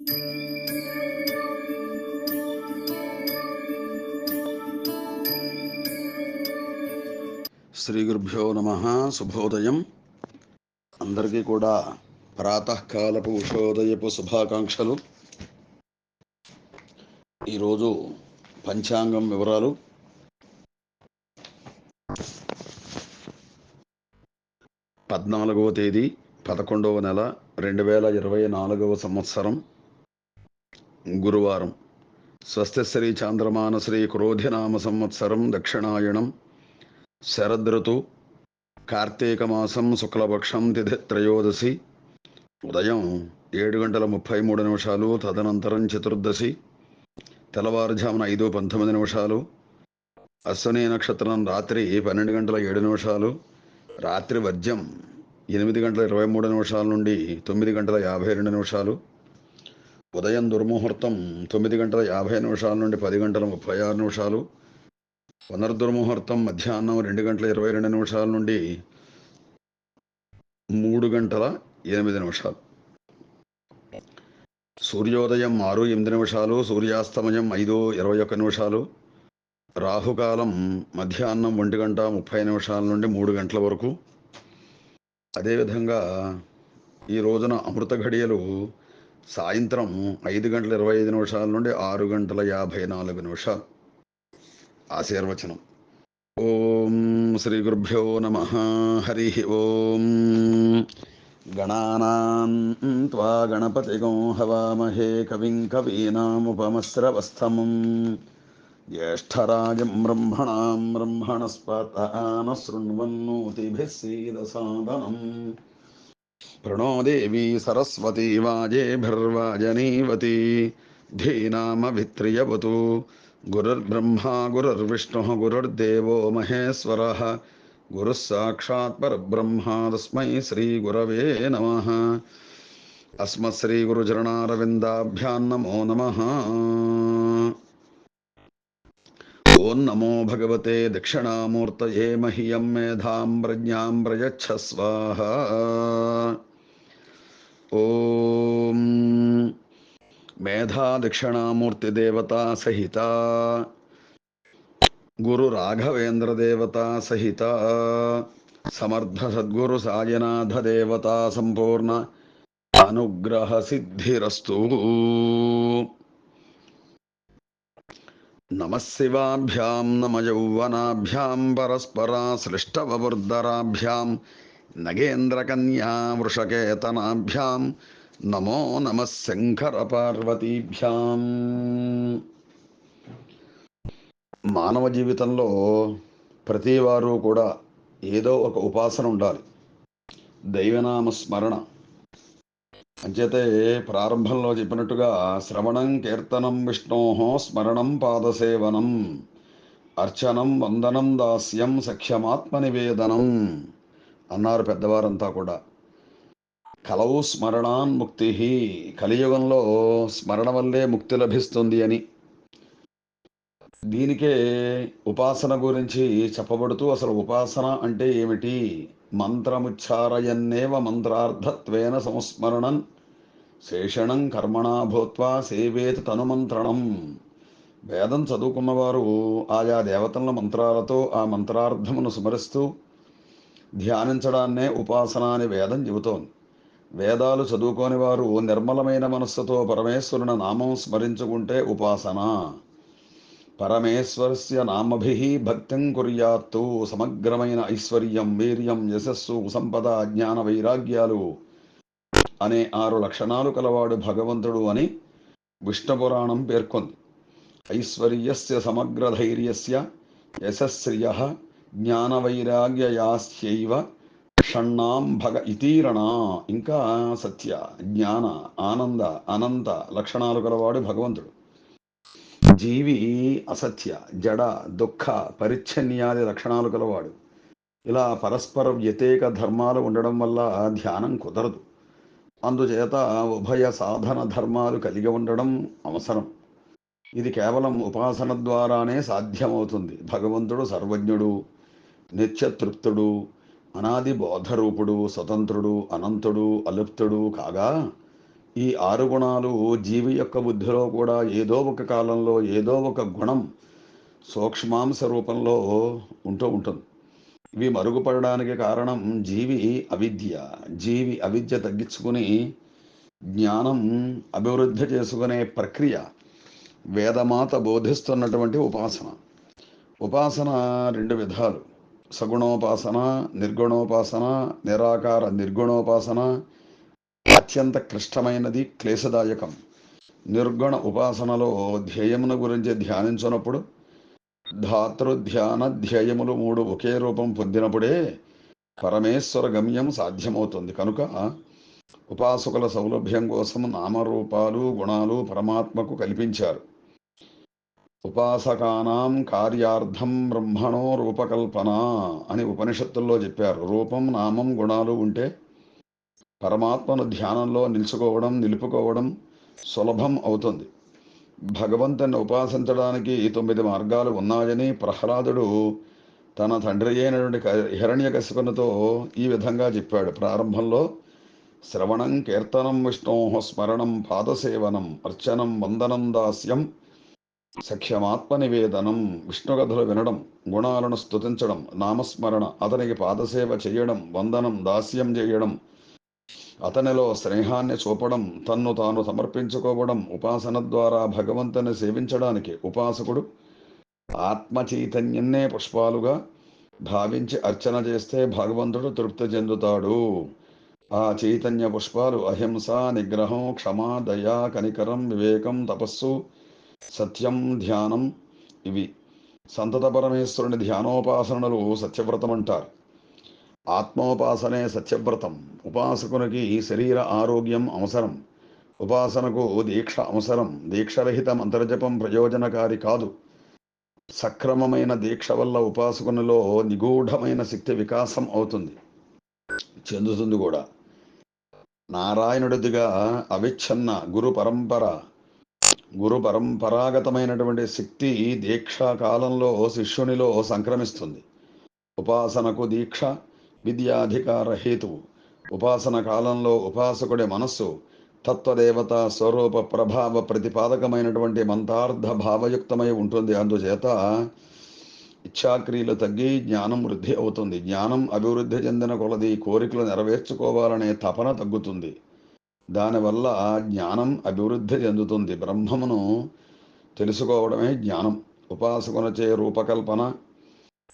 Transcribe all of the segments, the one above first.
శ్రీ గురుభ్యో నమ శుభోదయం. అందరికీ కూడా ప్రాతకాలపు ఉషోదయపు శుభాకాంక్షలు. ఈరోజు పంచాంగం వివరాలు. పద్నాలుగవ తేదీ పదకొండవ నెల రెండు వేల ఇరవై నాలుగవ సంవత్సరం. గురువారం. స్వస్తిశ్రీ చాంద్రమాన శ్రీ క్రోధినామ సంవత్సరం దక్షిణాయణం శరదృతు కార్తీక మాసం శుక్లపక్షం తిథి త్రయోదశి. ఉదయం ఏడు గంటల ముప్పై మూడు నిమిషాలు తదనంతరం చతుర్దశి. తెల్లవారుజామున ఐదు పంతొమ్మిది నిమిషాలు. అశ్వనీ నక్షత్రం రాత్రి పన్నెండు గంటల ఏడు నిమిషాలు. రాత్రి వర్జం ఎనిమిది గంటల ఇరవై మూడు నిమిషాల నుండి తొమ్మిది గంటల యాభై రెండు నిమిషాలు. ఉదయం దుర్ముహూర్తం తొమ్మిది గంటల యాభై నిమిషాల నుండి పది గంటల ముప్పై ఆరు నిమిషాలు పునర్దుర్ముహూర్తం మధ్యాహ్నం రెండు గంటల ఇరవై రెండు నిమిషాల నుండి మూడు గంటల ఎనిమిది నిమిషాలు. సూర్యోదయం ఆరు ఎనిమిది నిమిషాలు సూర్యాస్తమయం ఐదు ఇరవై ఒక్క నిమిషాలు రాహుకాలం మధ్యాహ్నం ఒంటి గంట ముప్పై నిమిషాల నుండి మూడు గంటల వరకు. అదేవిధంగా ఈ రోజున అమృత ఘడియలు సాయంత్రం ఐదు గంటల ఇరవై ఐదు నిమిషాల నుండి ఆరు గంటల యాభై నాలుగు నిమిషాలు. ఆశీర్వచనం. ఓం శ్రీ గురుభ్యో నమ. హరి ఓం. గణానాం త్వా గణపతిగం హవామహే కవిం కవీనాముపమస్రవస్థమం జ్యేష్టరాజం బ్రహ్మణాం బ్రహ్మణస్పతాన శృణ్వన్నోతిభిः सीदसादनम् प्रणो देवी सरस्वती वाजेभिर्वाजनीवती धीनामभित्रियवतु गुरुर्ब्रह्मा, गुरुर्विष्णुः, गुरुर्देवो महेश्वरः। गुरुः साक्षात् परब्रह्मा तस्मै श्रीगुरवे नमः। अस्मत्श्रीगुरुचरणारविन्दाभ्यां नमो नमः। ॐ नमो भगवते दक्षिणामूर्तये मह्यं मेधां प्रज्ञां प्रयच्छ स्वाहा ఓం మేధా దక్షిణామూర్తి దేవతా సహిత గురు రాఘవేంద్ర దేవతా సహిత సమర్థ సద్గురు సాయనాథ దేవతా సంపూర్ణ అనుగ్రహ సిద్ధిరస్తు. నమశివాభ్యాం నమ యౌవనాభ్యాం పరస్పరా సృష్టవబుర్ధరాభ్యాం నగేంద్రకన్యా వృషకేతనాభ్యాం నమో నమ శంకర పార్వతీభ్యాం మానవ జీవితంలో ప్రతివారు కూడా ఏదో ఒక ఉపాసన ఉండాలి. దైవనామ స్మరణ. అంచేతే ప్రారంభంలో చెప్పినట్టుగా శ్రవణం కీర్తనం విష్ణోహో స్మరణం పాదసేవనం అర్చనం వందనం దాస్యం సఖ్యమాత్మ నివేదనం అన్నారు పెద్దవారంతా కూడా. కలవు స్మరణాన్ ముక్తి కలియుగంలో స్మరణ వల్లే ముక్తి లభిస్తుంది అని. దీనికే ఉపాసన గురించి చెప్పబడుతూ అసలు ఉపాసన అంటే ఏమిటి? మంత్రముచ్చారయన్నేవ మంత్రార్థత్వేన సంస్మరణం శేషణం కర్మణా భూత్వా సేవేత తనుమంత్రణం వేదం చదువుకున్నవారు ఆయా దేవతల మంత్రాలతో ఆ మంత్రార్థమును స్మరిస్తూ ధ్యానించడాన్నే ఉపాసన అని వేదం చెబుతోంది. వేదాలు చదువుకోని వారు నిర్మలమైన మనస్సుతో పరమేశ్వరుని నామం స్మరించుకుంటే ఉపాసన. పరమేశ్వరస్య నామభి భక్తిం కుర్యాత్తు సమగ్రమైన ఐశ్వర్యం వీర్యం యశస్సు సంపద జ్ఞాన వైరాగ్యాలు అనే ఆరు లక్షణాలు కలవాడు భగవంతుడు అని విష్ణుపురాణం పేర్కొంది. ఐశ్వర్యస్య సమగ్రధైర్యస్య యశస్శ్రియ జ్ఞానవైరాగ్యయాశ్చైవ షణ్ణాం భగ ఇతీరణ. ఇంకా సత్య జ్ఞాన ఆనంద అనంత లక్షణాలు గలవాడు భగవంతుడు. జీవి అసత్య జడ దుఃఖ పరిచ్ఛన్యాది లక్షణాలు గలవాడు. ఇలా పరస్పర వ్యతిరేక ధర్మాలు ఉండడం వల్ల ధ్యానం కుదరదు. అందుచేత ఉభయ సాధన ధర్మాలు కలిగి ఉండడం అవసరం. ఇది కేవలం ఉపాసన ద్వారానే సాధ్యమవుతుంది. భగవంతుడు సర్వజ్ఞుడు. నిత్యతృప్తుడు అనాది బోధరూపుడు స్వతంత్రుడు అనంతుడు అలుప్తుడు కాగా ఈ ఆరు గుణాలు జీవి యొక్క బుద్ధిలో కూడా ఏదో ఒక కాలంలో ఏదో ఒక గుణం సూక్ష్మాంశ రూపంలో ఉంటూ ఉంటుంది. ఇవి మరుగుపడడానికి కారణం జీవి అవిద్య. జీవి అవిద్య తగ్గించుకుని జ్ఞానం అభివృద్ధి చేసుకునే ప్రక్రియ వేదమాత బోధిస్తున్నటువంటి ఉపాసన. ఉపాసన రెండు విధాలు. సగుణోపాసన నిర్గుణోపాసన నిరాకార నిర్గుణోపాసన అత్యంత క్లిష్టమైనది క్లేశదాయకం. నిర్గుణ ఉపాసనలో ధ్యేయమును గురించి ధ్యానించినప్పుడు ధాతృధ్యాన ధ్యేయములు మూడు ఒకే రూపం పొందినప్పుడే పరమేశ్వర గమ్యం సాధ్యమవుతుంది. కనుక ఉపాసకుల సౌలభ్యం కోసం నామరూపాలు గుణాలు పరమాత్మకు కల్పించారు. ఉపాసకానాం కార్యార్థం బ్రహ్మణో రూపకల్పన అని ఉపనిషత్తుల్లో చెప్పారు. రూపం నామం గుణాలు ఉంటే పరమాత్మను ధ్యానంలో నిలుచుకోవడం నిలుపుకోవడం సులభం అవుతుంది. భగవంతుని ఉపాసించడానికి తొమ్మిది మార్గాలు ఉన్నాయని ప్రహ్లాదుడు తన తండ్రి అయినటువంటి హిరణ్యకశిపునితో ఈ విధంగా చెప్పాడు. ప్రారంభంలో శ్రవణం కీర్తనం విష్ణో స్మరణం పాదసేవనం అర్చనం వందనం దాస్యం సఖ్యమాత్మ నివేదనం విష్ణుకథలు వినడం గుణాలను స్తుతించడం నామస్మరణ అతనికి పాదసేవ చేయడం వందనం దాస్యం చేయడం అతనిలో స్నేహాన్ని చూపడం తన్ను తాను సమర్పించుకోవడం ఉపాసన ద్వారా భగవంతుని సేవించడానికి ఉపాసకుడు ఆత్మచైతన్యన్నే పుష్పాలుగా భావించి అర్చన చేస్తే భగవంతుడు తృప్తి చెందుతాడు. ఆ చైతన్య పుష్పాలు అహింస నిగ్రహం క్షమ దయా కనికరం వివేకం తపస్సు సత్యం ధ్యానం ఇవి. సంతత పరమేశ్వరుని ధ్యానోపాసనలు సత్యవ్రతం అంటారు ఆత్మోపాసనే సత్యవ్రతం. ఉపాసకునికి శరీర ఆరోగ్యం అవసరం. ఉపాసనకు దీక్ష అవసరం. దీక్షరహిత మంత్రజపం ప్రయోజనకారి కాదు. సక్రమమైన దీక్ష వల్ల ఉపాసకునిలో నిగూఢమైన శక్తి వికాసం అవుతుంది. చెందుతుంది కూడా. నారాయణుడిదిగా అవిచ్ఛన్న గురు పరంపర గురు పరంపరాగతమైనటువంటి శక్తి దీక్షా కాలంలో శిష్యునిలో సంక్రమిస్తుంది. ఉపాసనకు దీక్ష విద్యాధికార హేతువు. ఉపాసన కాలంలో ఉపాసకుడి మనస్సు తత్వదేవత స్వరూప ప్రభావ ప్రతిపాదకమైనటువంటి మంతార్థ భావయుక్తమై ఉంటుంది. అందుచేత ఇచ్ఛాక్రియలు తగ్గి జ్ఞానం వృద్ధి అవుతుంది. జ్ఞానం అభివృద్ధి చెందిన కొలది కోరికలు నెరవేర్చుకోవాలనే తపన తగ్గుతుంది. దానివల్ల జ్ఞానం అభివృద్ధి చెందుతుంది. బ్రహ్మమును తెలుసుకోవడమే జ్ఞానం. ఉపాసకునచే రూపకల్పన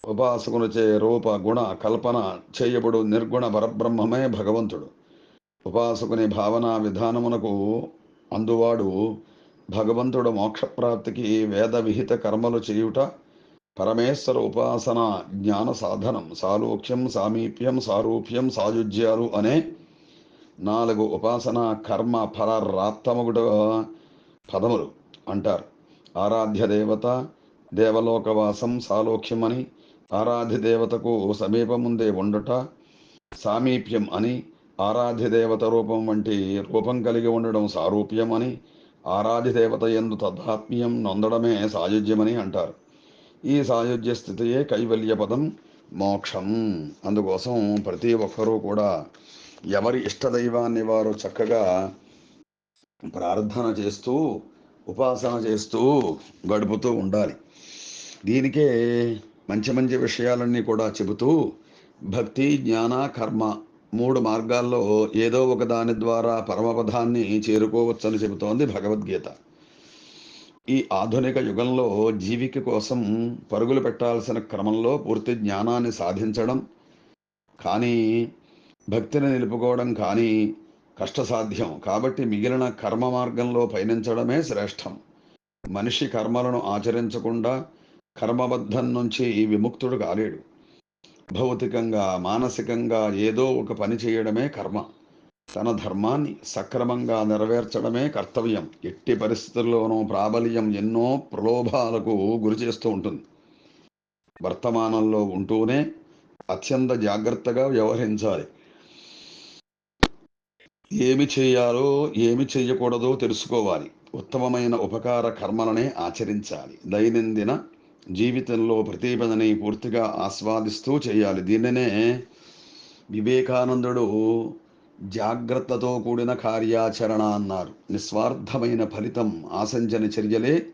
ఉపాసకునచే రూప గుణ కల్పన చేయబడు నిర్గుణ పరబ్రహ్మమే భగవంతుడు. ఉపాసకుని భావన విధానమునకు అందువాడు భగవంతుడు మోక్షప్రాప్తికి వేద విహిత కర్మలు చేయుట పరమేశ్వర ఉపాసన జ్ఞాన సాధనం. సాలోక్యం సామీప్యం సారూప్యం సాయుజ్యాలు అనే నాలుగు ఉపాసన కర్మ ఫలరాత్తమగుట పదములు అంటారు. ఆరాధ్య దేవత దేవలోకవాసం సాలోక్యం అని ఆరాధ్య దేవతకు సమీపముందే ఉండుట సామీప్యం అని ఆరాధ్య దేవత రూపం వంటి రూపం కలిగి ఉండడం సారూప్యం అని ఆరాధ్య దేవత ఎందు తదాత్మీయం నొందడమే సాయుధ్యమని అంటారు. ఈ సాయుధ్య స్థితియే కైవల్య పదం మోక్షం. అందుకోసం ప్రతి ఒక్కరూ కూడా ఎవరి ఇష్టదైవాన్ని వారు చక్కగా ప్రార్థన చేస్తూ ఉపాసన చేస్తూ గడుపుతూ ఉండాలి. దీనికే మంచి మంచి విషయాలన్నీ కూడా చెబుతూ భక్తి జ్ఞాన కర్మ మూడు మార్గాల్లో ఏదో ఒక దాని ద్వారా పరమపదాన్ని చేరుకోవచ్చని చెబుతోంది భగవద్గీత. ఈ ఆధునిక యుగంలో జీవిక కోసం పరుగులు పెట్టాల్సిన క్రమంలో పూర్తి జ్ఞానాన్ని సాధించడం కానీ భక్తిని నిలుపుకోవడం కానీ కష్టసాధ్యం. కాబట్టి మిగిలిన కర్మ మార్గంలో పయనించడమే శ్రేష్టం. మనిషి కర్మలను ఆచరించకుండా కర్మబద్ధం నుంచి విముక్తుడు కాలేడు. భౌతికంగా మానసికంగా ఏదో ఒక పని చేయడమే కర్మ. తన ధర్మాన్ని సక్రమంగా నెరవేర్చడమే కర్తవ్యం. ఎట్టి పరిస్థితుల్లోనూ ప్రాబల్యం ఎన్నో ప్రలోభాలకు గురి చేస్తూ ఉంటుంది. వర్తమానంలో ఉంటూనే అత్యంత జాగ్రత్తగా వ్యవహరించాలి. ఏమి చేయాలో ఏమి చేయకూడదో తెలుసుకోవాలి. ఉత్తమమైన ఉపకార కర్మలనే ఆచరించాలి. దైనందిన జీవితంలో ప్రతిపందని పూర్తిగా ఆస్వాదిస్తూ చేయాలి. దీనినే వివేకానందుడు జాగ్రత్తతో కూడిన కార్యాచరణ అన్నారు. నిస్వార్థమైన ఫలితం ఆశించని చర్యలే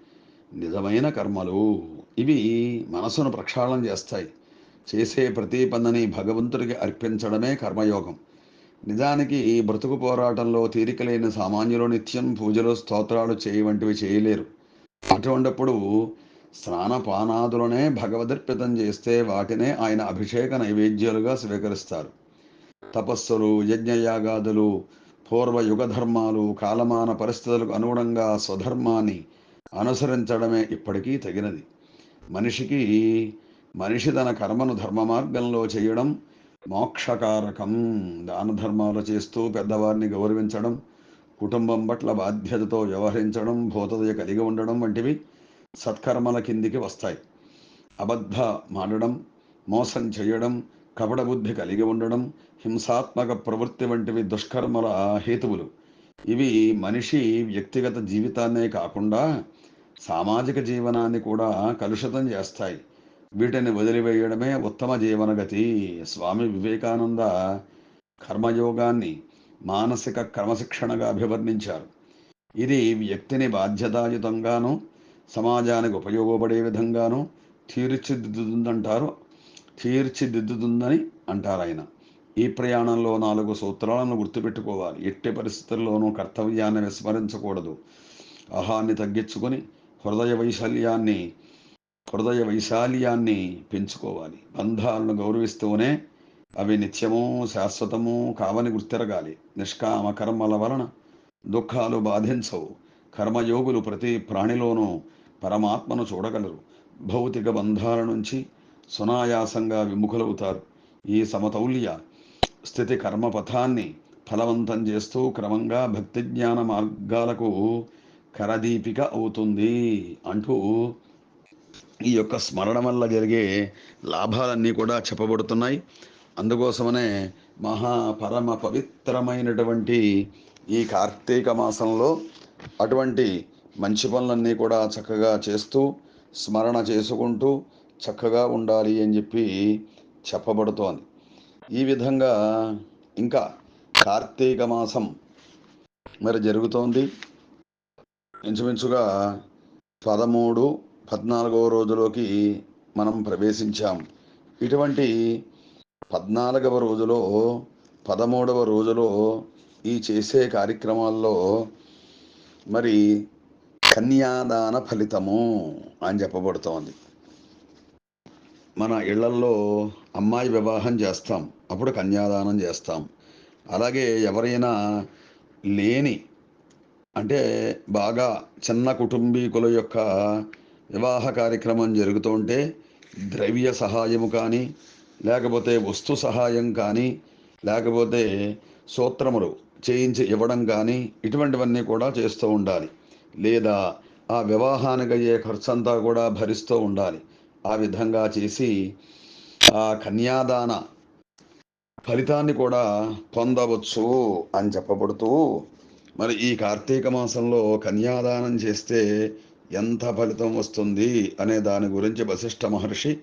నిజమైన కర్మలు. ఇవి మనసును ప్రక్షాళన చేస్తాయి. చేసే ప్రతి పనిని భగవంతుడికి అర్పించడమే కర్మయోగం. నిజానికి ఈ బ్రతుకు పోరాటంలో తీరికలేని సామాన్యులు నిత్యం పూజలు స్తోత్రాలు చేయి వంటివి చేయలేరు. అటువంటిప్పుడు స్నానపానాదులనే భగవదర్పితం చేస్తే వాటినే ఆయన అభిషేక నైవేద్యాలుగా స్వీకరిస్తారు. తపస్సులు యజ్ఞయాగాదులు పూర్వ యుగ ధర్మాలు కాలమాన పరిస్థితులకు అనుగుణంగా స్వధర్మాన్ని అనుసరించడమే ఇప్పటికీ తగినది. మనిషికి మనిషి తన కర్మను ధర్మ మార్గంలో చేయడం మోక్షకారకం. దాన ధర్మాలు చేస్తూ పెద్దవారిని గౌరవించడం కుటుంబం పట్ల బాధ్యతతో వ్యవహరించడం భూతదయ కలిగి ఉండడం వంటివి సత్కర్మల కిందికి వస్తాయి. అబద్ధ మాడడం మోసం చేయడం కపట బుద్ధి కలిగి ఉండడం హింసాత్మక ప్రవృత్తి వంటివి దుష్కర్మల హేతువులు. ఇవి మనిషి వ్యక్తిగత జీవితాన్నే కాకుండా సామాజిక జీవనాన్ని కూడా కలుషితం చేస్తాయి. వీటిని వదిలివేయడమే ఉత్తమ జీవనగతి. స్వామి వివేకానంద కర్మయోగాన్ని మానసిక క్రమశిక్షణగా అభివర్ణించారు. ఇది వ్యక్తిని బాధ్యతాయుతంగాను సమాజానికి ఉపయోగపడే విధంగాను తీర్చిదిద్దుతుందంటారు. తీర్చిదిద్దుతుందని అంటారు ఆయన. ఈ ప్రయాణంలో నాలుగు సూత్రాలను గుర్తుపెట్టుకోవాలి. ఎట్టి పరిస్థితుల్లోనూ కర్తవ్యాన్ని విస్మరించకూడదు. అహాన్ని తగ్గించుకొని హృదయ వైశల్యాన్ని హృదయ వైశాల్యాన్ని పెంచుకోవాలి. బంధాలను గౌరవిస్తూనే అవి నిత్యము శాశ్వతము కావని గుర్తిరగాలి. నిష్కామ కర్మల వలన దుఃఖాలు బాధించవు. కర్మయోగులు ప్రతి ప్రాణిలోనూ పరమాత్మను చూడగలరు. భౌతిక బంధాల నుంచి సునాయాసంగా విముఖులవుతారు. ఈ సమతౌల్య స్థితి కర్మపథాన్ని ఫలవంతం చేస్తూ క్రమంగా భక్తి జ్ఞాన మార్గాలకు కరదీపిక అవుతుంది అంటూ ఈ యొక్క స్మరణ వల్ల జరిగే లాభాలన్నీ కూడా చెప్పబడుతున్నాయి. అందుకోసమనే మహా పరమ పవిత్రమైనటువంటి ఈ కార్తీక మాసంలో అటువంటి మంచి పనులన్నీ కూడా చక్కగా చేస్తూ స్మరణ చేసుకుంటూ చక్కగా ఉండాలి అని చెప్పి చెప్పబడుతోంది. ఈ విధంగా ఇంకా కార్తీక మాసం మరి జరుగుతోంది. ఇంచుమించుగా పదమూడు పద్నాలుగవ రోజులోకి మనం ప్రవేశించాం. ఇటువంటి పద్నాలుగవ రోజులో పదమూడవ రోజులో ఈ చేసే కార్యక్రమాల్లో మరి కన్యాదాన ఫలితము అని చెప్పబడుతోంది. మన ఇళ్ళల్లో అమ్మాయి వివాహం చేస్తాం అప్పుడు కన్యాదానం చేస్తాం. అలాగే ఎవరైనా లేని అంటే బాగా చిన్న కుటుంబీకుల యొక్క వివాహ కార్యక్రమం జరుగుతుంటే ద్రవ్య సహాయము కానీ లేకపోతే వస్తు సహాయం కానీ లేకపోతే సూత్రములు చేయించి ఇవ్వడం కానీ ఇటువంటివన్నీ కూడా చేస్తూ ఉండాలి. లేదా ఆ వివాహానికి అయ్యే ఖర్చంతా కూడా భరిస్తూ ఉండాలి. ఆ విధంగా చేసి ఆ కన్యాదాన ఫలితాన్ని కూడా పొందవచ్చు అని చెప్పబడుతూ మరి ఈ కార్తీక మాసంలో కన్యాదానం చేస్తే ఎంత ఫలితం వస్తుంది అనే దాని గురించి వశిష్ఠ మహర్షి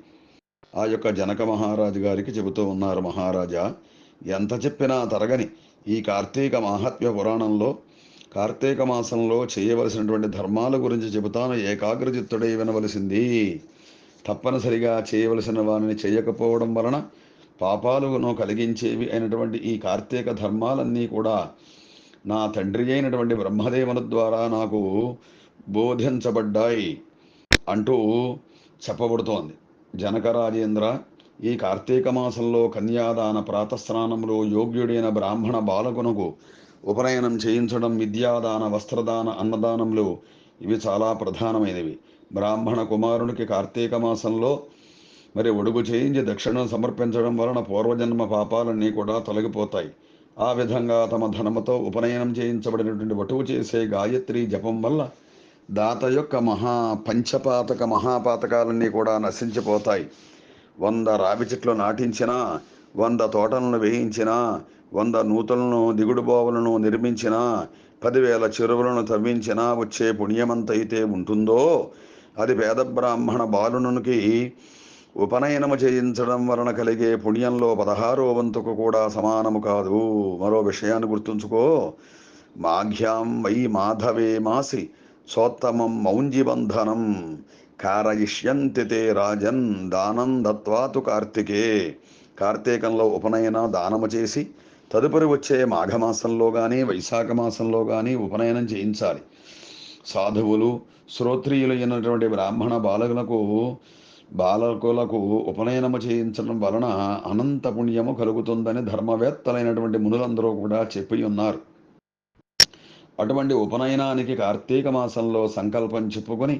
ఆ యొక్క జనక మహారాజు గారికి చెబుతూ ఉన్నారు మహారాజా ఎంత చెప్పినా తరగని ఈ కార్తీక మహాత్మ్య పురాణంలో కార్తీక మాసంలో చేయవలసినటువంటి ధర్మాల గురించి చెబుతాను ఏకాగ్రచిత్తుడై వినవలసింది. తప్పనిసరిగా చేయవలసిన వారిని చేయకపోవడం వలన పాపాలను కలిగించేవి అయినటువంటి ఈ కార్తీక ధర్మాలన్నీ కూడా నా తండ్రి అయినటువంటి బ్రహ్మదేవుని ద్వారా నాకు బోధించబడ్డాయి అంటూ చెప్పబడుతోంది. జనకరాజేంద్ర ఈ కార్తీక మాసంలో కన్యాదాన ప్రాతస్నానంలో యోగ్యుడైన బ్రాహ్మణ బాలకునకు ఉపనయనం చేయించడం విద్యాదాన వస్త్రదాన అన్నదానములు ఇవి చాలా ప్రధానమైనవి. బ్రాహ్మణ కుమారునికి కార్తీక మాసంలో మరి ఒడుగు చేయించి దక్షిణం సమర్పించడం వలన పూర్వజన్మ పాపాలన్నీ కూడా తొలగిపోతాయి. ఆ విధంగా తమ ధనముతో ఉపనయనం చేయించబడినటువంటి వటువు చేసే గాయత్రి జపం వల్ల దాత యొక్క మహా పంచపాతక మహాపాతకాలన్నీ కూడా నశించిపోతాయి. వంద రావి చెట్లు నాటించినా వంద తోటలను వేయించినా వంద నూతులను దిగుడు బోవలను నిర్మించినా పదివేల చెరువులను తవ్వించినా వచ్చే పుణ్యమంతైతే ఉంటుందో అది పేద బ్రాహ్మణ బాలునునికి ఉపనయనము చేయించడం వలన కలిగే పుణ్యంలో పదహారో వంతుకు కూడా సమానము కాదు. మరో విషయాన్ని గుర్తుంచుకో. మాఘ్యాం వై మాధవే మాసి. సోత్తమం మౌంజిబంధనం. కారయిష్యంతి తే రాజన్ దానం దత్వాతు కార్తికే. కార్తీకంలో ఉపనయన దానము చేసి తదుపరి వచ్చే మాఘమాసంలో కానీ వైశాఖ మాసంలో కానీ ఉపనయనం చేయించాలి. సాధువులు శ్రోత్రియులు అయినటువంటి బ్రాహ్మణ బాలకులకు బాలకులకు ఉపనయనము చేయించడం వలన అనంత పుణ్యము కలుగుతుందని ధర్మవేత్తలైనటువంటి మునులందరూ కూడా చెప్పి ఉన్నారు. అటువంటి ఉపనయనానికి కార్తీక మాసంలో సంకల్పం చెప్పుకొని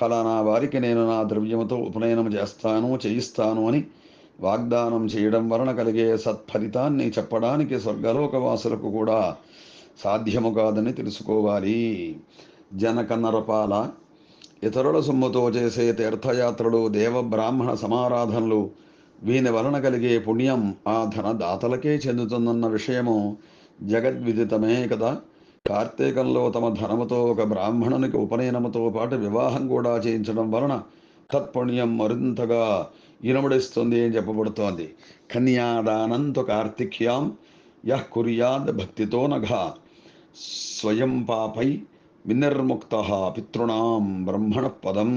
ఫలానా వారికి నేను నా ద్రవ్యముతో ఉపనయనం చేస్తాను చేయిస్తాను అని వాగ్దానం చేయడం వలన కలిగే సత్ఫలితాన్ని చెప్పడానికి స్వర్గలోకవాసులకు కూడా సాధ్యము కాదని తెలుసుకోవాలి. జనక నరపాల ఇతరుల సొమ్ముతో చేసే తీర్థయాత్రలు దేవ బ్రాహ్మణ సమారాధనలు వీని వలన కలిగే పుణ్యం ఆ ధనదాతలకే చెందుతుందన్న విషయము జగద్విదితమే కదా. కార్తీకంలో తమ ధనముతో ఒక బ్రాహ్మణునికి ఉపనయనముతో పాటు వివాహం కూడా చేయించడం వలన తత్పుణ్యం మరింతగా ఇనబడిస్తుంది అని చెప్పబడుతోంది. కన్యాదానంతో కార్తిక్యాం యహ్ కుర్యాద్ భక్తితో నఘ. స్వయం పాపై వినిర్ముక్త పితృణాం బ్రహ్మణ పదం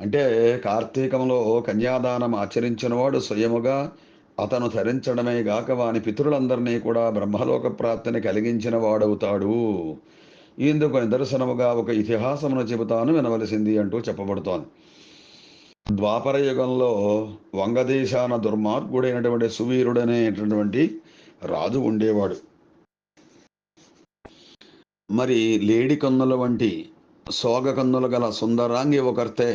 అంటే కార్తీకంలో కన్యాదానం ఆచరించినవాడు స్వయముగా అతను ధరించడమే గాక వాని పితరులందరినీ కూడా బ్రహ్మలోక ప్రాప్తిని కలిగించిన వాడవుతాడు. ఇందుకు నిదర్శనముగా ఒక ఇతిహాసమును చెబుతాను వినవలసింది అంటూ చెప్పబడుతోంది. ద్వాపర యుగంలో వంగదేశాన దుర్మార్గుడైనటువంటి సువీరుడనేటటువంటి రాజు ఉండేవాడు. మరి లేడి కన్నుల వంటి సోగ కన్నులు గల సుందరాంగి ఒకరితే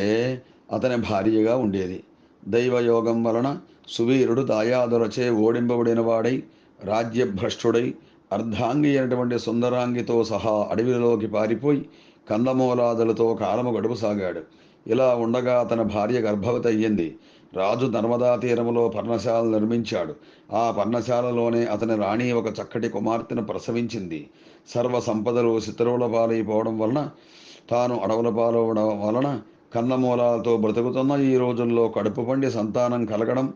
అతని భార్యగా ఉండేది. దైవయోగం వలన సువీరుడు దాయాదులచే ఓడింపబడిన వాడై రాజ్యభ్రష్టుడై అర్ధాంగి అయినటువంటి సుందరాంగితో సహా అడవిలోకి పారిపోయి కందమూలాదులతో కాలము గడుపుసాగాడు. ఇలా ఉండగా అతని భార్య గర్భవతి అయ్యింది. రాజు నర్మదా తీరములో పర్ణశాల నిర్మించాడు. ఆ పర్ణశాలలోనే అతని రాణి ఒక చక్కటి కుమార్తెను ప్రసవించింది. సర్వ సంపదలు శత్రువుల పాలైపోవడం వలన తాను అడవుల పాలవడం వలన కందమూలాలతో బ్రతుకుతున్న ఈ రోజుల్లో కడుపు పండి సంతానం కలగడం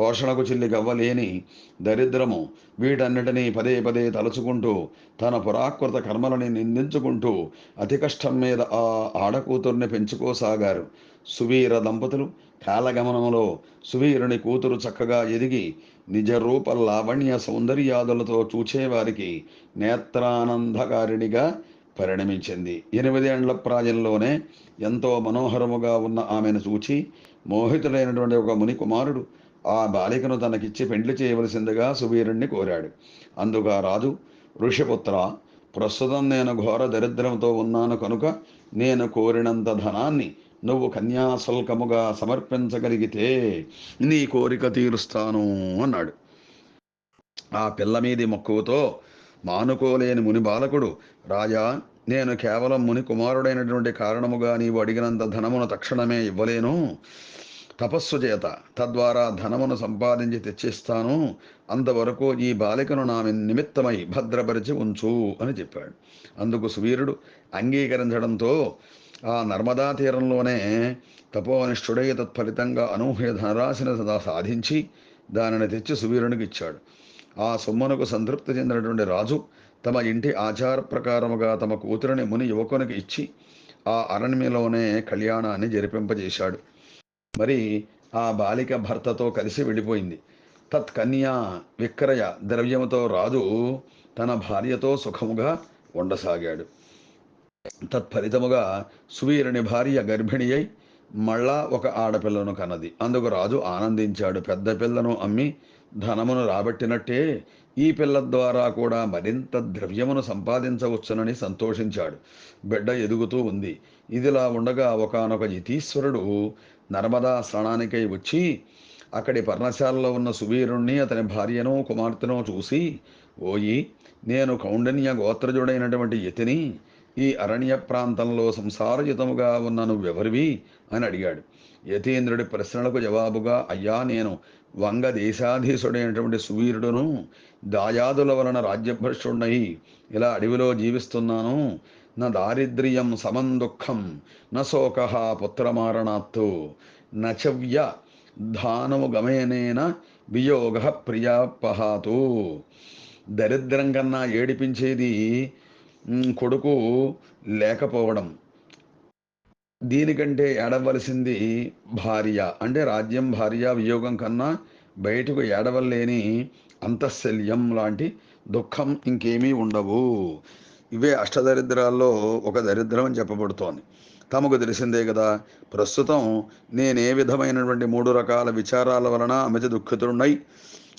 పోషణకు చిల్లి గవ్వలేని దరిద్రము వీటన్నిటినీ పదే పదే తలుచుకుంటూ తన పురాకృత కర్మలని నిందించుకుంటూ అతి కష్టం మీద ఆ ఆడకూతుర్ని పెంచుకోసాగారు. సువీర దంపతులు కాలగమనంలో సువీరుని కూతురు చక్కగా ఎదిగి నిజరూప లావణ్య సౌందర్యాదులతో చూచేవారికి నేత్రానందకారిణిగా పరిణమించింది. ఎనిమిదేండ్ల ప్రాయంలోనే ఎంతో మనోహరముగా ఉన్న ఆమెను చూచి మోహితుడైనటువంటి ఒక ముని కుమారుడు ఆ బాలికను తనకిచ్చి పెండ్లి చేయవలసిందిగా సువీరుణ్ణి కోరాడు. అందుకు ఆ రాజు ఋషిపుత్ర ప్రస్తుతం నేను ఘోర దరిద్రంతో ఉన్నాను కనుక నేను కోరినంత ధనాన్ని నువ్వు కన్యాశుల్కముగా సమర్పించగలిగితే నీ కోరిక తీరుస్తాను అన్నాడు. ఆ పిల్ల మీది మక్కువతో మానుకోలేని ముని బాలకుడు రాజా నేను కేవలం ముని కుమారుడైనటువంటి కారణముగా నీవు అడిగినంత ధనమును తక్షణమే ఇవ్వలేను. తపస్సు చేత తద్వారా ధనమును సంపాదించి తెచ్చిస్తాను. అంతవరకు ఈ బాలికను నా నిమిత్తమై భద్రపరిచి ఉంచు అని చెప్పాడు. అందుకు సువీరుడు అంగీకరించడంతో ఆ నర్మదా తీరంలోనే తపోనిష్ఠుడై తత్ఫలితంగా అనూహ్య ధనరాశిని సదా సాధించి దానిని తెచ్చి సువీరునికి ఇచ్చాడు. ఆ సొమ్మునకు సంతృప్తి చెందినటువంటి రాజు తమ ఇంటి ఆచార ప్రకారముగా తమ కూతురిని ముని యువకునికి ఇచ్చి ఆ అరణ్యలోనే కళ్యాణాన్ని జరిపింపజేశాడు. మరి ఆ బాలిక భర్తతో కలిసి వెళ్ళిపోయింది. తత్కన్యా విక్రయ ద్రవ్యముతో రాజు తన భార్యతో సుఖముగా ఉండసాగాడు. తత్ఫలితముగా సువీరుని భార్య గర్భిణి అయి మళ్ళా ఒక ఆడపిల్లను కన్నది. అందుకు రాజు ఆనందించాడు. పెద్ద పిల్లను అమ్మి ధనమును రాబట్టినట్టే ఈ పిల్ల ద్వారా కూడా మరింత ద్రవ్యమును సంపాదించవచ్చునని సంతోషించాడు. బిడ్డ ఎదుగుతూ ఉంది. ఇదిలా ఉండగా ఒకనొక జితీశ్వరుడు నర్మదా స్నానానికై వచ్చి అక్కడి పర్ణశాలలో ఉన్న సువీరుణ్ణి అతని భార్యను కుమార్తెను చూసి ఓయి నేను కౌండన్య గోత్రజుడైనటువంటి యతిని ఈ అరణ్య ప్రాంతంలో సంసారయుతముగా ఉన్న నువ్వెవరివి? అని అడిగాడు. యతీంద్రుడి ప్రశ్నలకు జవాబుగా అయ్యా నేను వంగ దేశాధీశుడైనటువంటి సువీరుడును దాయాదుల వలన రాజ్యభ్రష్టుడై ఇలా అడవిలో జీవిస్తున్నాను. న దారిద్ర్యం సమం దుఃఖం న శోక పుత్రమారణాత్తు నచవ్య ధానము గమయనేన వియోగ ప్రియాపహాతు. దరిద్రం కన్నా ఏడిపించేది కొడుకు లేకపోవడం. దీనికంటే ఏడవలసింది భార్య. అంటే రాజ్యం భార్య వియోగం కన్నా బయటకు ఏడవలేని అంతఃశల్యం లాంటి దుఃఖం ఇంకేమీ ఉండవు. ఇవే అష్టదరిద్రాల్లో ఒక దరిద్రం అని చెప్పబడుతోంది. తమకు తెలిసిందే కదా ప్రస్తుతం నేనే విధమైనటువంటి మూడు రకాల విచారాల వలన అమిత దుఃఖితుడున్నై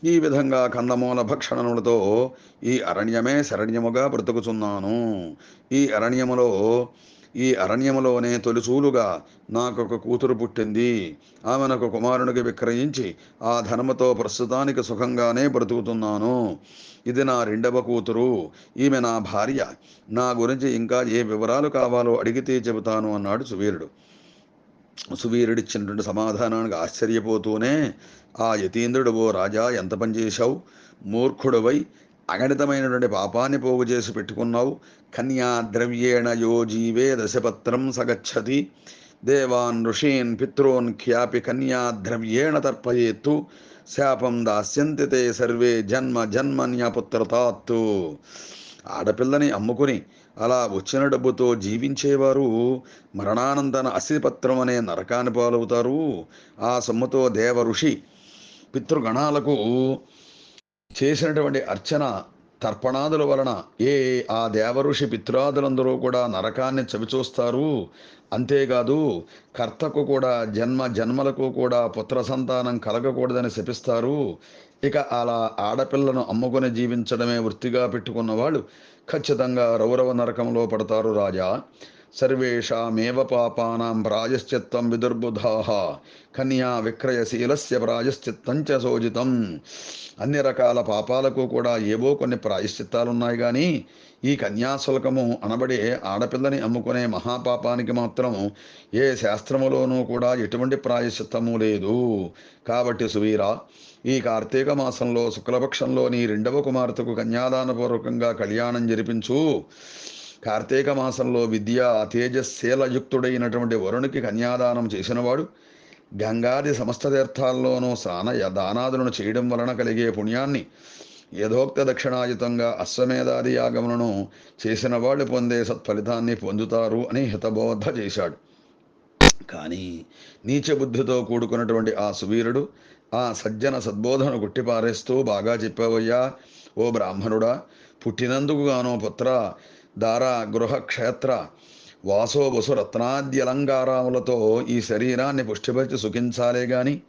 ఈ విధంగా కందమూల భక్షణములతో ఈ అరణ్యమే శరణ్యముగా బ్రతుకుతున్నాను ఈ అరణ్యములో ఈ అరణ్యములోనే తొలిచూలుగా నాకొక కూతురు పుట్టింది. ఆమెనొక కుమారునికి విక్రయించి ఆ ధనముతో ప్రస్తుతానికి సుఖంగానే బ్రతుకుతున్నాను. ఇది నా రెండవ కూతురు. ఈమె నా భార్య. నా గురించి ఇంకా ఏ వివరాలు కావాలో అడిగితే చెబుతాను అన్నాడు సువీరుడు. సువీరుడిచ్చినటువంటి సమాధానానికి ఆశ్చర్యపోతూనే ఆ యతీంద్రుడు ఓ రాజా ఎంత పనిచేశావు మూర్ఖుడవై అగణితమైనటువంటి పాపాన్ని పోగు చేసి పెట్టుకున్నావు. కన్యా ద్రవ్యేణ యో జీవే దశపత్రం సగచ్చతి. దేవాన్ ఋషీన్ పిత్రోన్ ఖ్యాపి కన్యా ద్రవ్యేణ తర్పయేత్తు. శాపం దాస్యంతితే సర్వే జన్మ జన్మన్యపుత్రతాత్తు ఆడపిల్లని అమ్ముకుని అలా వచ్చిన డబ్బుతో జీవించేవారు మరణానంతన అస్థిపత్రం అనే నరకాన్ని పాలవుతారు. ఆ సొమ్ముతో దేవ ఋషి పితృగణాలకు చేసినటువంటి అర్చన తర్పణాదుల వలన ఏ ఆ దేవఋషి పిత్రాదులందరూ కూడా నరకాన్ని చవిచూస్తారు. అంతేకాదు కర్తకు కూడా జన్మ జన్మలకు కూడా పుత్ర సంతానం కలగకూడదని శపిస్తారు. ఇక అలా ఆడపిల్లను అమ్ముకొని జీవించడమే వృత్తిగా పెట్టుకున్న వాళ్ళు ఖచ్చితంగా రౌరవ నరకంలో పడతారు రాజా. సర్వేషామేవ పాపానాం ప్రాయశ్చిత్తం విదుర్బుధాహ కన్యా విక్రయశీలస్య ప్రాయశ్చిత్తం చ శోజితం అన్ని రకాల పాపాలకు కూడా ఏవో కొన్ని ప్రాయశ్చిత్తాలున్నాయి కానీ ఈ కన్యాశుల్కము అనబడే ఆడపిల్లని అమ్ముకునే మహాపాపానికి మాత్రం ఏ శాస్త్రములోనూ కూడా ఎటువంటి ప్రాయశ్చిత్తము లేదు. కాబట్టి సువీరా ఈ కార్తీక మాసంలో శుక్లపక్షంలోని రెండవ కుమార్తెకు కన్యాదానపూర్వకంగా కళ్యాణం జరిపించు. కార్తీక మాసంలో విద్య తేజశీలయుక్తుడైనటువంటి వరుణికి కన్యాదానం చేసినవాడు గంగాది సమస్త తీర్థాల్లోనూ స్నాన దానాదులను చేయడం వలన కలిగే పుణ్యాన్ని యథోక్త దక్షిణాయుతంగా అశ్వమేధాది యాగములను చేసిన వాళ్ళు పొందే సత్ఫలితాన్ని పొందుతారు అని హితబోధ చేశాడు. కానీ నీచ బుద్ధితో కూడుకున్నటువంటి ఆ సువీరుడు ఆ సజ్జన సద్బోధను గుట్టిపారేస్తూ బాగా చెప్పావయ్యా ఓ బ్రాహ్మణుడా పుట్టినందుకు గాను పుత్ర దారా గృహ క్షేత్ర వాసో ఈ శరీరాన్ని పుష్టిపరిచి సుఖించాలే గాని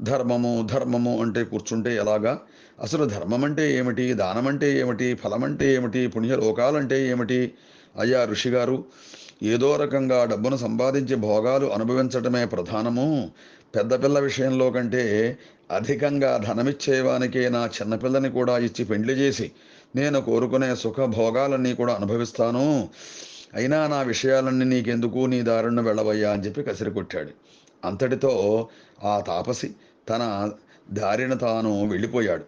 ధర్మము ధర్మము అంటే కూర్చుంటే ఎలాగా? అసలు ధర్మం అంటే ఏమిటి? దానం అంటే ఏమిటి? ఫలం అంటే ఏమిటి? పుణ్యలోకాలంటే ఏమిటి? అయ్యా ఋషిగారు ఏదో రకంగా డబ్బును సంపాదించి భోగాలు అనుభవించటమే ప్రధానము. పెద్ద పిల్ల విషయంలో కంటే అధికంగా ధనమిచ్చేవానికే నా చిన్నపిల్లని కూడా ఇచ్చి పెండ్లి చేసి నేను కోరుకునే సుఖ భోగాలన్నీ కూడా అనుభవిస్తాను. అయినా నా విషయాలన్నీ నీకెందుకు? నీ దారుణ్ణి వెళ్ళవయ్యా అని చెప్పి కసిరి కొట్టాడు అంతటితో ఆ తాపసి తన దారిన తాను వెళ్ళిపోయాడు.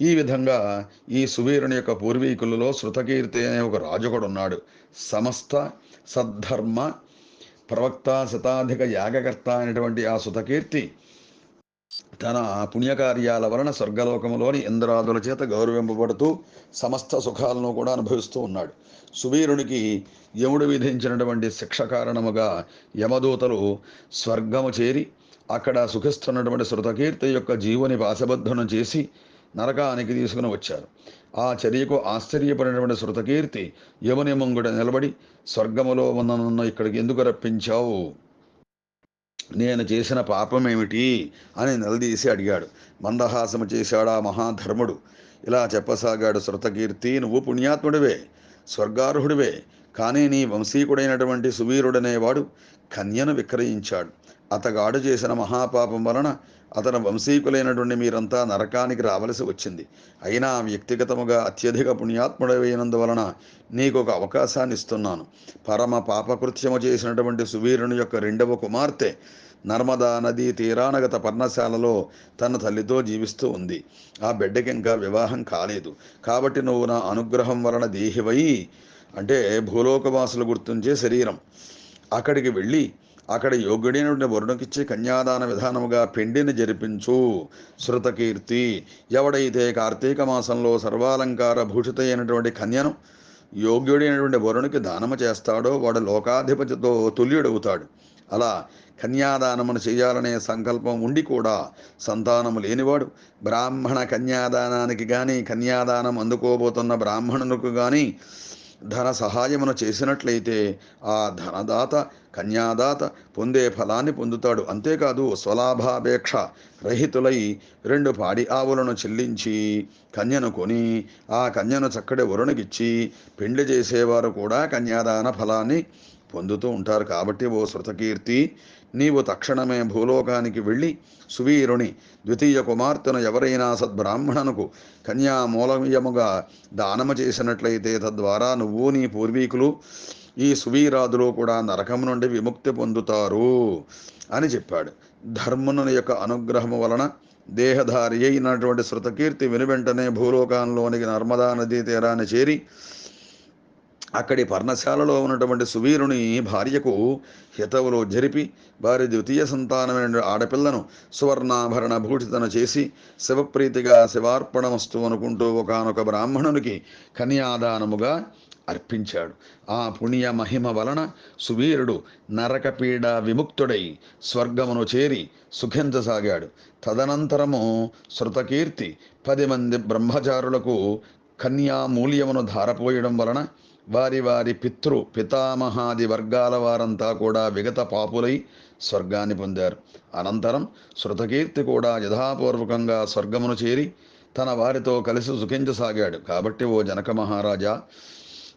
ఈ విధంగా ఈ సువీరుని యొక్క పూర్వీకులలో శృతకీర్తి అనే ఒక రాజు కూడా ఉన్నాడు సమస్త సద్ధర్మ ప్రవక్త శతాధిక యాగకర్త అనేటువంటి ఆ శృతకీర్తి తన పుణ్యకార్యాల వలన స్వర్గలోకములోని ఇంద్రాదుల చేత గౌరవింపబడుతూ సమస్త సుఖాలను కూడా అనుభవిస్తూ ఉన్నాడు. సువీరునికి యముడు విధించినటువంటి శిక్ష కారణముగా యమదూతలు స్వర్గము చేరి అక్కడ సుఖిస్తున్నటువంటి శృతకీర్తి యొక్క జీవుని వాసబద్ధనం చేసి నరకానికి తీసుకుని వచ్చారు. ఆ చర్యకు ఆశ్చర్యపడినటువంటి శృతకీర్తి యముని ముంగుడ నిలబడి స్వర్గములో ఉన్న ఇక్కడికి ఎందుకు రప్పించావు? నేను చేసిన పాపం ఏమిటి అని నిలదీసి అడిగాడు. మందహాసము చేశాడా మహాధర్ముడు. ఇలా చెప్పసాగాడు శృతకీర్తి నువ్వు పుణ్యాత్ముడివే స్వర్గార్హుడివే కానీ నీ వంశీకుడైనటువంటి సువీరుడనేవాడు కన్యను విక్రయించాడు. అతగాడు చేసిన మహాపాపం వలన అతని వంశీకులైనటువంటి మీరంతా నరకానికి రావలసి వచ్చింది. అయినా వ్యక్తిగతముగా అత్యధిక పుణ్యాత్ముడైనందువలన నీకు ఒక అవకాశాన్ని ఇస్తున్నాను పరమ పాపకృత్యము చేసినటువంటి సువీరుని యొక్క రెండవ కుమార్తె నర్మదా నదీ తీరానగత పర్ణశాలలో తన తల్లితో జీవిస్తూ ఉంది. ఆ బిడ్డకి ఇంకా వివాహం కాలేదు. కాబట్టి నువ్వు నా అనుగ్రహం వలన దేహివై అంటే భూలోకవాసులు గుర్తుంచే శరీరం. అక్కడికి వెళ్ళి అక్కడ యోగ్యుడైన వరుణకిచ్చి కన్యాదాన విధానముగా పెండిని జరిపించు. శృతకీర్తి. ఎవడైతే కార్తీక మాసంలో సర్వాలంకార భూషిత అయినటువంటి కన్యను యోగ్యుడైనటువంటి వరుణుకి దానము చేస్తాడో వాడు లోకాధిపతితో తుల్యుడవుతాడు. అలా కన్యాదానమును చేయాలనే సంకల్పం ఉండి కూడా సంతానము లేనివాడు బ్రాహ్మణ కన్యాదానానికి కానీ కన్యాదానం అందుకోబోతున్న బ్రాహ్మణులకు కానీ ధన సహాయమును చేసినట్లయితే ఆ ధనదాత కన్యాదాత పొందే ఫలాన్ని పొందుతాడు. అంతేకాదు స్వలాభాపేక్ష రహితులై రెండు పాడి ఆవులను చెల్లించి కన్యను కొని ఆ కన్యను చక్కటి వరుణగిచ్చి పెండ్లి చేసేవారు కూడా కన్యాదాన ఫలాన్ని పొందుతూ ఉంటారు. కాబట్టి ఓ శృతకీర్తి నీవు తక్షణమే భూలోకానికి వెళ్ళి సువీరుని ద్వితీయ కుమార్తెను ఎవరైనా సద్బ్రాహ్మణునకు కన్యామూలయముగా దానము చేసినట్లయితే తద్వారా నువ్వు నీ పూర్వీకులు ఈ సువీరాదులు కూడా నరకం నుండి విముక్తి పొందుతారు అని చెప్పాడు. ధర్ముని యొక్క అనుగ్రహము వలన దేహధారి అయినటువంటి శృతకీర్తి వెనువెంటనే భూలోకంలోనికి నర్మదా నదీ తీరాన్ని చేరి అక్కడి పర్ణశాలలో ఉన్నటువంటి సువీరుని భార్యకు హితవులు జరిపి వారి ద్వితీయ సంతానమైన ఆడపిల్లను సువర్ణాభరణ భూషితను చేసి శివప్రీతిగా శివార్పణమస్తు అనుకుంటూ ఒకనొక బ్రాహ్మణునికి కన్యాదానముగా అర్పించాడు. ఆ పుణ్య మహిమ వలన సువీరుడు నరకపీడ విముక్తుడై స్వర్గమును చేరి సుఖించసాగాడు. తదనంతరము శృతకీర్తి పది మంది బ్రహ్మచారులకు కన్యామూల్యమును ధారపోయడం వలన వారి వారి పితృ పితామహాది వర్గాల వారంతా కూడా విగత పాపులై స్వర్గాన్ని పొందారు. అనంతరం శృతకీర్తి కూడా యథాపూర్వకంగా స్వర్గమును చేరి తన వారితో కలిసి సుఖించసాగాడు. కాబట్టి ఓ జనక మహారాజా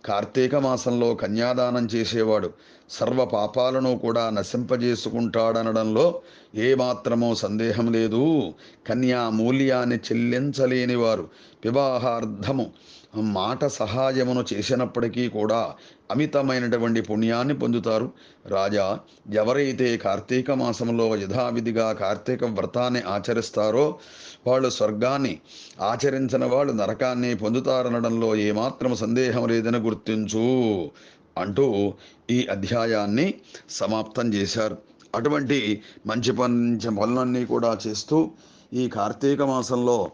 కార్తీక మాసంలో కన్యాదానం చేసేవాడు. సర్వ పాపాలను కూడా నశింపజేసుకుంటాడనడంలో ఏమాత్రమో సందేహం లేదు. కన్యా మూల్యాన్ని చెల్లించలేని వారు వివాహార్థము మాట సహాయమును చేసినప్పటికీ కూడా అమితమైనటువంటి పుణ్యాన్ని పొందుతారు. రాజా ఎవరైతే కార్తీక మాసంలో యథావిధిగా కార్తీక వ్రతాన్ని ఆచరిస్తారో వాళ్ళు స్వర్గాన్ని ఆచరించిన వాళ్ళు నరకాన్ని పొందుతారనడంలో ఏమాత్రం సందేహం లేదని గుర్తించు అంటూ ఈ అధ్యాయాన్ని సమాప్తం చేశారు. అటువంటి మంచి పని పనులన్నీ కూడా చేస్తూ ఈ కార్తీక మాసంలో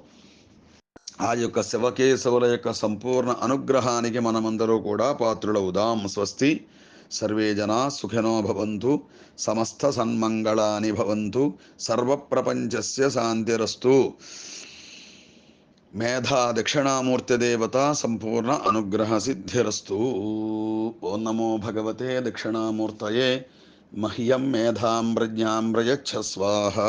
ఆ యొక్క శివకేశవుల యొక్క సంపూర్ణ అనుగ్రహానికి మనమందరూ కూడా పాత్రులవుదాం. స్వస్తి. సర్వే జనా సుఖినో భవంతు. సమస్త సన్మంగళాని భవంతు. సర్వప్రపంచస్య శాంతిరస్తు. మేధా దక్షిణామూర్తి దేవత సంపూర్ణ అనుగ్రహ సిద్ధిరస్తు. ఓం నమో భగవతే దక్షిణామూర్తయే. మహ్యం మేధాం ప్రజ్ఞాం ప్రయచ్చ స్వాహ.